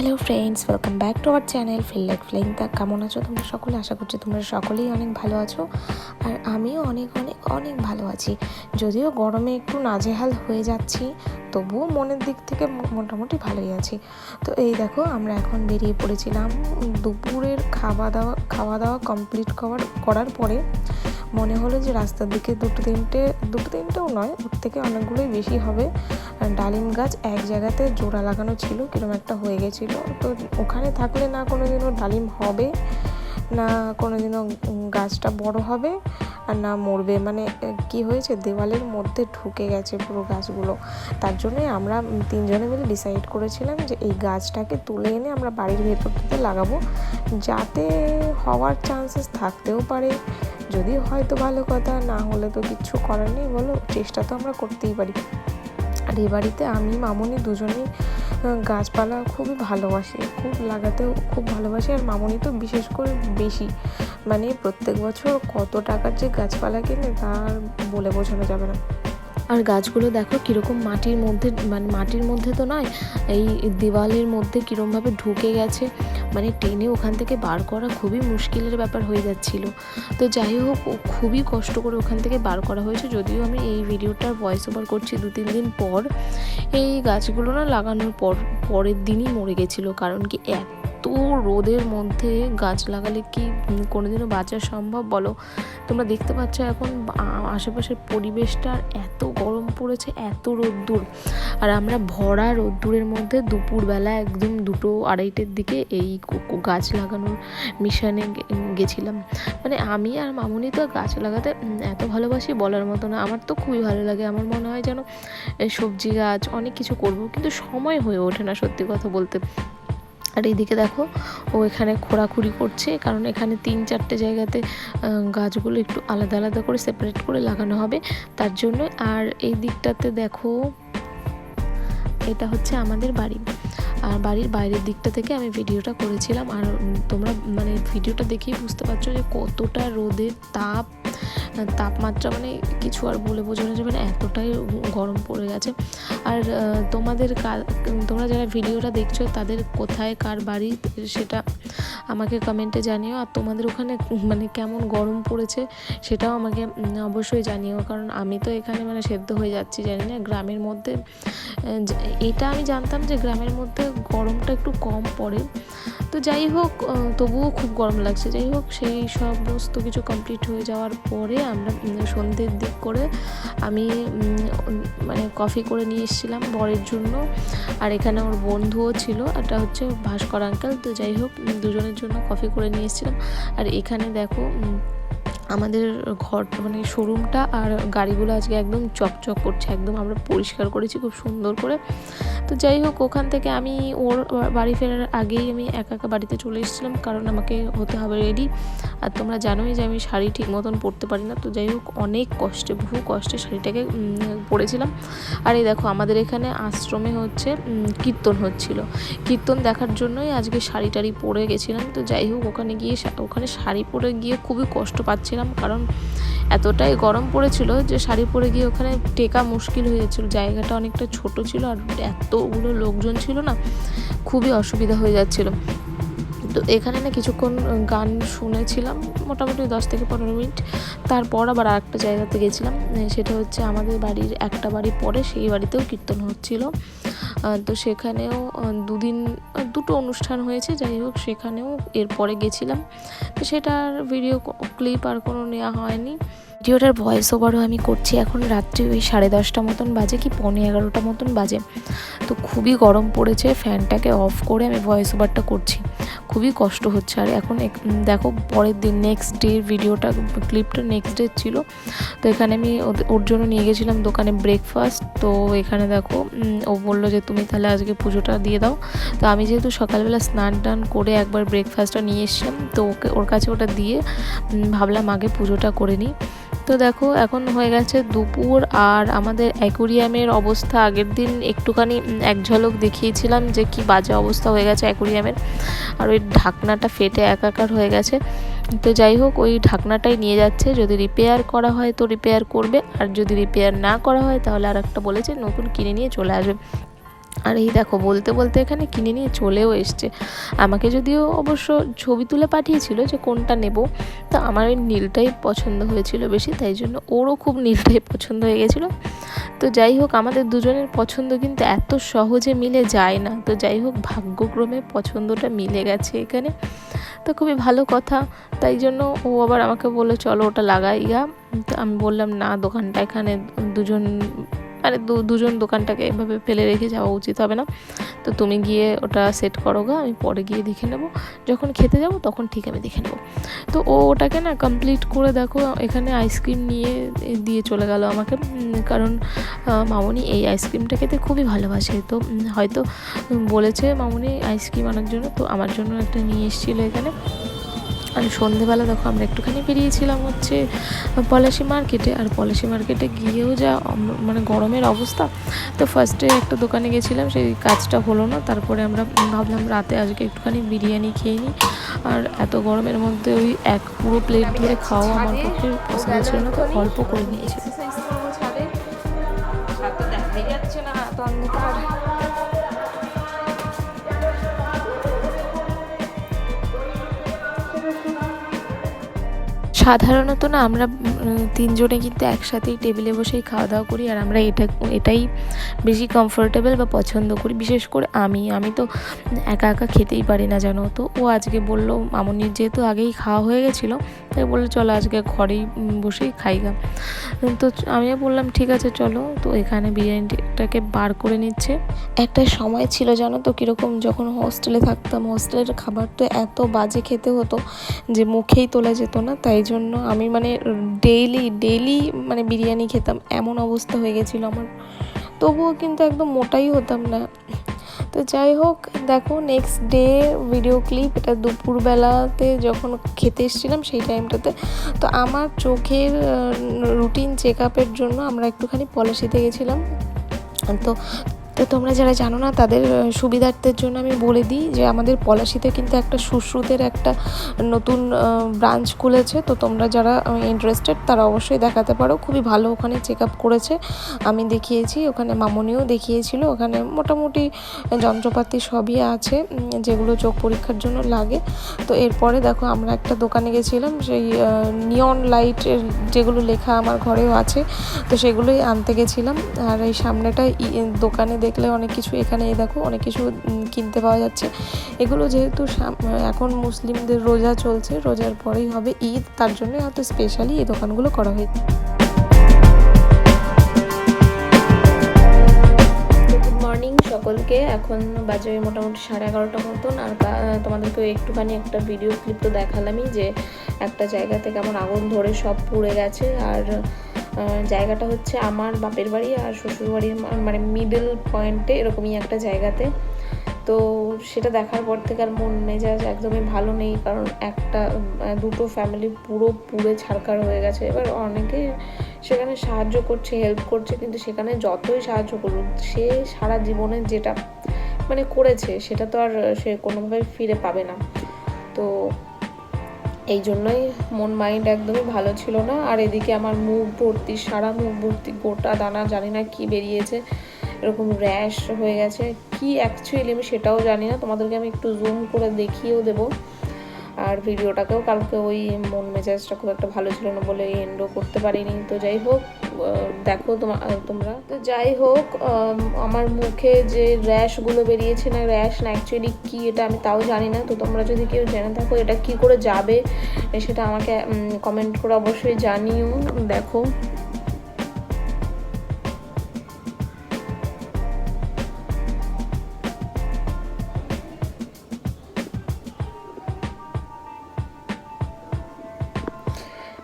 Hello friends welcome back to our channel feel like flying তা কেমন আছো তোমরা সকলে? আশা করছি তোমরা সকলেই অনেক ভালো আছো আর আমিও অনেক অনেক অনেক ভালো আছি। যদিও গরমে একটু নাজেহাল হয়ে যাচ্ছি, তবুও মনের দিক থেকে মোটামুটি ভালোই আছি। তো এই দেখো, আমরা এখন বেরিয়ে পড়েছিলাম দুপুরের খাওয়া দাওয়া খাওয়া দাওয়া কমপ্লিট করার করার পরে মনে হলো যে রাস্তার দিকে দুটো তিনটে, দুটো তিনটেও নয়, ওর থেকে অনেকগুলোই বেশি হবে। ডালিম গাছ এক জায়গাতে জোড়া লাগানো ছিল কীরকম একটা হয়ে গেছিল। তো ওখানে থাকলে না কোনো দিনও ডালিম হবে, না কোনো দিনও গাছটা বড় হবে, আর না মরবে। মানে কি হয়েছে, দেওয়ালের মধ্যে ঢুকে গেছে পুরো গাছগুলো। তার জন্যই আমরা তিনজনে মিলে ডিসাইড করেছিলাম যে এই গাছটাকে তুলে এনে আমরা বাড়ির ভেতরটাতে লাগাবো। যাতে হওয়ার চান্সেস থাকতেও পারে যদি হয়তো ভালো কথা, না হলে তো কিচ্ছু করার নেই, বলো, চেষ্টা তো আমরা করতেই পারি। আর এ বাড়িতে আমি, মামনি দুজনেই গাছপালা খুবই ভালোবাসি, খুব লাগাতেও খুব ভালোবাসি, আর মামনি তো বিশেষ করে বেশি। মানে প্রত্যেক বছর কত টাকার যে গাছপালা কেনে, তার বলে বোঝানো যাবে না। আর গাছগুলো দেখো কীরকম মাটির মধ্যে মানে মাটির মধ্যে তো নয়, এই দেওয়ালের মধ্যে কীরকমভাবে ঢুকে গেছে। মানে টেনে ওখান থেকে বার করা খুবই মুশকিলের ব্যাপার হয়ে যাচ্ছিল। তো যাই হোক খুবই কষ্ট করে ওখান থেকে বার করা হয়েছে। যদিও আমি এই ভিডিওটার ভয়েস ওভার করছি দু তিন দিন পর, এই গাছগুলো না লাগানোর পর, পরের দিনই মরে গেছিল। কারণ কি, এত রোদের মধ্যে গাছ লাগালে কি কোনোদিনও বাঁচা সম্ভব বলো? তোমরা দেখতে পাচ্ছ এখন আশেপাশের পরিবেশটা এত গরম পড়েছে, এত রোদ্দুর। আর আমরা ভরা রোদ্দুরের মধ্যে দুপুরবেলা একদম দুটো আড়াইটের দিকে এই গাছ লাগানোর মিশনে গেছিলাম। মানে আমি আর মামুনি তো গাছ লাগাতে এত ভালোবাসি বলার মতো না। আমার তো খুবই ভালো লাগে। আমার মনে হয় যেন সবজি গাছ, অনেক কিছু করব, কিন্তু সময় হয়ে ওঠে না সত্যি কথা বলতে। আর এইদিকে দেখো, ও এখানে খোঁড়াখুড়ি করছে, কারণ এখানে তিন চারটে জায়গাতে গাছগুলো একটু আলাদা আলাদা করে সেপারেট করে লাগানো হবে। তার জন্য, আর এই দিকটাতে দেখো, এটা হচ্ছে আমাদের বাড়ি। আর বাড়ির বাইরের দিকটা থেকে আমি ভিডিওটা করেছিলাম, আর তোমরা মানে ভিডিওটা দেখেই বুঝতে পারছ যে কতটা রোদের তাপ তাপমাত্রা মানে কিছু আর বলে বোঝানো যাবে না, এতটাই গরম পড়ে গেছে। আর তোমাদের তোমরা যারা ভিডিওটা দেখছ, তাদের কোথায় কার বাড়ি, সেটা আমাকে কমেন্টে জানিও। আর তোমাদের ওখানে মানে কেমন গরম পড়েছে, সেটাও আমাকে অবশ্যই জানিও। কারণ আমি তো এখানে মানে সেদ্ধ হয়ে যাচ্ছি, জানি না, গ্রামের মধ্যে এটা আমি জানতাম যে গ্রামের মধ্যে গরমটা একটু কম পড়ে। তো যাই হোক তবুও খুব গরম লাগছে। যাই হোক, সেই সমস্ত কিছু কমপ্লিট হয়ে যাওয়ার পরে আমরা সন্ধ্যের দিক করে আমি মানে কফি করে নিয়ে এসেছিলাম বরের জন্য। আর এখানে ওর বন্ধুও ছিল, একটা হচ্ছে ভাস্কর আঙ্কেল তো যাই হোক দুজনের জন্য কফি করে নিয়ে এসেছিলাম। আর এখানে দেখো আমাদের ঘর মানে শোরুমটা আর গাড়িগুলো আজকে একদম চকচক করছে, একদম আমরা পরিষ্কার করেছি খুব সুন্দর করে। তো যাই হোক, ওখান থেকে আমি ওর বাড়ি ফেরার আগেই আমি একা একা বাড়িতে চলে এসেছিলাম, কারণ আমাকে হতে হবে রেডি আর তোমরা জানোই যে আমি শাড়ি ঠিক মতন পরতে পারি না, তো যাই হোক, অনেক কষ্টে, বহু কষ্টে শাড়িটাকে পরেছিলাম। আর এই দেখো, আমাদের এখানে আশ্রমে হচ্ছে কীর্তন হচ্ছিল। কীর্তন দেখার জন্যই আজকে শাড়ি টাড়ি পরে গেছিলাম, তো যাই হোক, ওখানে গিয়ে ওখানে শাড়ি পরে গিয়ে খুবই কষ্ট পাচ্ছিলাম। কারণ এতটাই গরম পড়েছিল যে শাড়ি পরে গিয়ে ওখানে টেকা মুশকিল হয়ে যাচ্ছিল। জায়গাটা অনেকটা ছোট ছিল আর এতগুলো লোকজন ছিল না, খুবই অসুবিধা হয়ে যাচ্ছিল। তো এখানে না কিছুক্ষণ গান শুনেছিলাম, মোটামুটি দশ থেকে পনেরো মিনিট। তারপর আবার আরেকটা জায়গাতে গেছিলাম, সেটা হচ্ছে আমাদের বাড়ির একটা বাড়ি পরে, সেই বাড়িতেও কীর্তন হচ্ছিল। তো সেখানেও দুদিন দুটো অনুষ্ঠান হয়েছে, যাই হোক, সেখানেও এরপরে গেছিলাম। তো সেটার ভিডিও ক্লিপ আর কোনো নেওয়া হয়নি। ভিডিওটার ভয়েস ওভারও আমি করছি। এখন রাত্রি ওই সাড়ে দশটা মতন বাজে কি পৌনে এগারোটা মতন বাজে। তো খুবই গরম পড়েছে, ফ্যানটাকে অফ করে আমি ভয়েস ওভারটা করছি। খুবই কষ্ট হচ্ছে। আর এখন দেখো পরের দিন নেক্সট ডে ভিডিওটা ক্লিপটা নেক্সট ডে ছিল। তো এখানে আমি ওর জন্য নিয়ে গেছিলাম দোকানে ব্রেকফাস্ট তো এখানে দেখো ও বলল যে, তুমি তাহলে আজকে পুজোটা দিয়ে দাও। তো আমি যেহেতু সকালবেলা স্নান টান করে একবার ব্রেকফাস্টটা নিয়ে এসছিলাম, তো ওকে, ওর কাছে ওটা দিয়ে ভাবলাম আগে পুজোটা করে নিই। তো দেখো, এখন হয়ে গেছে দুপুর আর আমাদের অ্যাকুরিয়ামের অবস্থা আগের দিন একটুখানি এক ঝলক দেখিয়েছিলাম যে কি বাজে অবস্থা হয়ে গেছে অ্যাকুরিয়ামের। আর ওই ঢাকনাটা ফেটে একাকার হয়ে গেছে। তো যাই হোক, ওই ঢাকনাটাই নিয়ে যাচ্ছে। যদি রিপেয়ার করা হয় তো রিপেয়ার করবে। আর যদি রিপেয়ার না করা হয় তাহলে আর একটা বলেছে, নতুন কিনে নিয়ে চলে আসবে। আর এই দেখো, বলতে বলতে এখানে কিনে নিয়ে চলেও এসছে। আমাকে যদিও অবশ্য ছবি তুলে পাঠিয়েছিল যে কোনটা নেব, তো আমার ওই নীলটাই পছন্দ হয়েছিল বেশি, তাই জন্য ওরও খুব নীলটাই পছন্দ হয়ে গেছিল। তো যাই হোক, আমাদের দুজনের পছন্দ কিন্তু এত সহজে মিলে যায় না। তো যাই হোক, ভাগ্যক্রমে পছন্দটা মিলে গেছে এখানে। তো খুবই ভালো কথা, তাই জন্য ও আবার আমাকে বলল, চলো ওটা লাগাই গা। তো আমি বললাম, না, দোকানটা এখানে দুজন মানে দুজন দোকানটাকে এভাবে ফেলে রেখে যাওয়া উচিত হবে না। তো তুমি গিয়ে ওটা সেট করো গা, আমি পরে গিয়ে দেখে নেব। যখন খেতে যাব তখন ঠিক আমি দেখে নেব। তো ও ওটাকে না কমপ্লিট করে দেখো, এখানে আইসক্রিম নিয়ে দিয়ে চলে গেল আমাকে। কারণ মামনি এই আইসক্রিমটা খেতে খুবই ভালোবাসে। তো হয়তো বলেছে মামনি আইসক্রিম আনার জন্য, তো আমার জন্য একটা নিয়ে এসেছিল এখানে। আর সন্ধেবেলা দেখো আমরা একটুখানি বেরিয়েছিলাম হচ্ছে পলাশি মার্কেটে, আর পলাশি মার্কেটে গিয়েও যা মানে গরমের অবস্থা, তো ফার্স্টে একটা দোকানে গেছিলাম, সেই কাজটা হলো না, তারপরে আমরা ভাবলাম রাতে আজকে একটুখানি বিরিয়ানি খেয়ে নিই, আর এত গরমের মধ্যে ওই এক পুরো প্লেট ধরে খাওয়া আমার পক্ষে পসিবল ছিল না, তো অল্প করে নিয়েছিল সাধারণত না আমরা তিনজনে কিন্তু একসাথেই টেবিলে বসেই খাওয়া দাওয়া করি আর আমরা এটা, এটাই বেশি কমফোর্টেবল বা পছন্দ করি। বিশেষ করে আমি আমি তো একা একা খেতেই পারি না, জানো তো। ও আজকে বলল, মামনির যেহেতু আগেই খাওয়া হয়ে গেছিল, তাই বলল, চলো আজকে ঘরেই বসেই খাই গা। তো আমিও বললাম, ঠিক আছে, চলো। তো এখানে বিরিয়ানিটাকে বার করে নিচ্ছে। একটা সময় ছিল, জানো তো, কীরকম যখন হোস্টেলে থাকতাম হোস্টেলের খাবার তো এত বাজে খেতে হতো যে মুখেই তোলা যেত না, তাই জন্য আমি মানে ডেইলি ডেইলি মানে বিরিয়ানি খেতাম। এমন অবস্থা হয়ে গেছিল আমার। তবুও কিন্তু একদম মোটাই হতাম না। তো যাই হোক, দেখো নেক্সট ডে ভিডিও ক্লিপ এটা দুপুরবেলাতে যখন খেতে এসেছিলাম সেই টাইমটাতে তো আমার চোখের রুটিন চেক আপের জন্য আমরা একটুখানি পলাশিতে গেছিলাম। তো তো তোমরা যারা জানো না, তাদের সুবিধার্থের জন্য আমি বলে দিই যে আমাদের পলাশিতে কিন্তু একটা সুশ্রুতের একটা নতুন ব্রাঞ্চ খুলেছে। তো তোমরা যারা ইন্টারেস্টেড তারা অবশ্যই দেখাতে পারো। খুবই ভালো ওখানে চেক আপ করেছে। আমি দেখিয়েছি, ওখানে মামনিও দেখিয়েছিল। ওখানে মোটামুটি যন্ত্রপাতি সবই আছে যেগুলো চোখ পরীক্ষার জন্য লাগে। তো এরপরে দেখো, আমরা একটা দোকানে গেছিলাম, সেই নিয়ন লাইটের যেগুলো লেখা আমার ঘরেও আছে, তো সেগুলোই আনতে গেছিলাম। আর এই সামনেটা দোকানে দেখলে অনেক কিছু এখানে দেখো, অনেক কিছু কিনতে পাওয়া যাচ্ছে। এগুলো যেহেতু এখন মুসলিমদের রোজা চলছে, রোজার পরেই হবে ঈদ, তার জন্য হয়তো স্পেশালি এই দোকানগুলো করা হয়েছে। সকলকে, এখন বাজে মোটামুটি সাড়ে এগারোটা মতন, আর তোমাদেরকে একটুখানি একটা ভিডিও ক্লিপ তো দেখালামই যে একটা জায়গাতে কেমন আগুন ধরে সব পুড়ে গেছে, আর জায়গাটা হচ্ছে আমার বাপের বাড়ি আর শ্বশুর বাড়ির মানে মিডল পয়েন্টে এরকমই একটা জায়গাতে। তো সেটা দেখার পর থেকে আর মন মেজাজ একদমই ভালো নেই, কারণ একটা দুটো ফ্যামিলি পুরো পুড়ে ছাড়কার হয়ে গেছে। এবার অনেকে সেখানে সাহায্য করছে হেল্প করছে, কিন্তু সেখানে যতই সাহায্য করুক, সে সারা জীবনে যেটা মানে করেছে, সেটা তো আর সে কোনোভাবে ফিরে পাবে না। তো এই জন্যই মন মাইন্ড একদমই ভালো ছিল না। আর এদিকে আমার মুখ ভর্তি, সারা মুখ ভর্তি, গোটা দানা জানি না কি বেরিয়েছে, এরকম র্যাশ হয়ে গেছে। কি অ্যাকচুয়ালি আমি সেটাও জানি না। তোমাদেরকে আমি একটু জুম করে দেখিয়েও দেবো। আর ভিডিওটাকেও কালকে ওই মন মেজাজটা খুব একটা ভালো ছিল না বলে এন্ডও করতে পারিনি। তো যাই হোক দেখো তোমার তোমরা। তো যাই হোক আমার মুখে যে র্যাশগুলো বেরিয়েছে না, র্যাশ না অ্যাকচুয়ালি কী এটা আমি তাও জানি না। তো তোমরা যদি কেউ জেনে থাকো এটা কি করে যাবে সেটা আমাকে কমেন্ট করে অবশ্যই জানিও। দেখো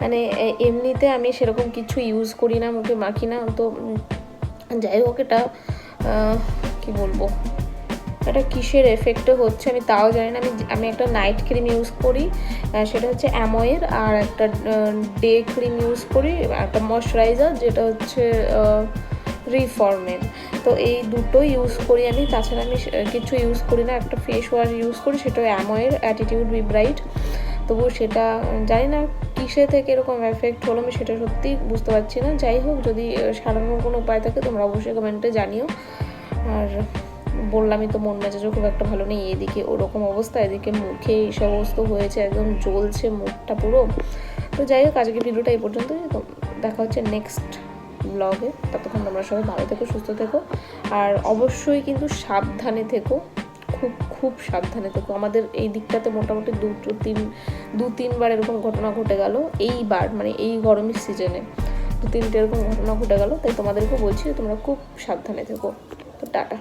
মানে এমনিতে আমি সেরকম কিছু ইউজ করি না, মুখে মাখি না, তো যাই হোক এটা কি বলব? এটা কিসের এফেক্টে হচ্ছে আমি তাও জানি না, আমি আমি একটা নাইট ক্রিম ইউজ করি সেটা হচ্ছে অ্যাময়ের আর একটা ডে ক্রিম ইউজ করি একটা ময়শ্চারাইজার যেটা হচ্ছে রিফর্মের তো এই দুটো ইউজ করি আমি, তাছাড়া আমি কিছু ইউজ করি না, একটা ফেস ওয়াশ ইউজ করি সেটা অ্যাময়ের অ্যাটিটিউড বি ব্রাইট তবু সেটা, জানি না কিসে থেকে এরকম এফেক্ট হলো, আমি সেটা সত্যি বুঝতে পারছি না। যাই হোক, যদি সারানোর কোনো উপায় থাকে, তোমরা অবশ্যই কমেন্টে জানিও। আর বললামই তো, মন মেজাজও খুব একটা ভালো নেই। এদিকে ওরকম অবস্থা, এদিকে মুখে এই সমস্ত হয়েছে, একদম জ্বলছে মুখটা পুরো। তো যাই হোক আজকে ভিডিওটা এই পর্যন্ত দেখা হচ্ছে নেক্সট ব্লগে ততক্ষণ তোমরা সবাই ভালো থেকো, সুস্থ থেকো। আর অবশ্যই কিন্তু সাবধানে থেকো। খুব খুব সাবধানে থেকো। আমাদের এই দিকটাতে মোটামুটি দুটো তিন, দু তিনবার এরকম ঘটনা ঘটে গেল, এইবার মানে এই গরমের সিজনে দু তিনটে এরকম ঘটনা ঘটে গেল, তাই তোমাদেরকেও বলছি তোমরা খুব সাবধানে থেকো। তো টাটা।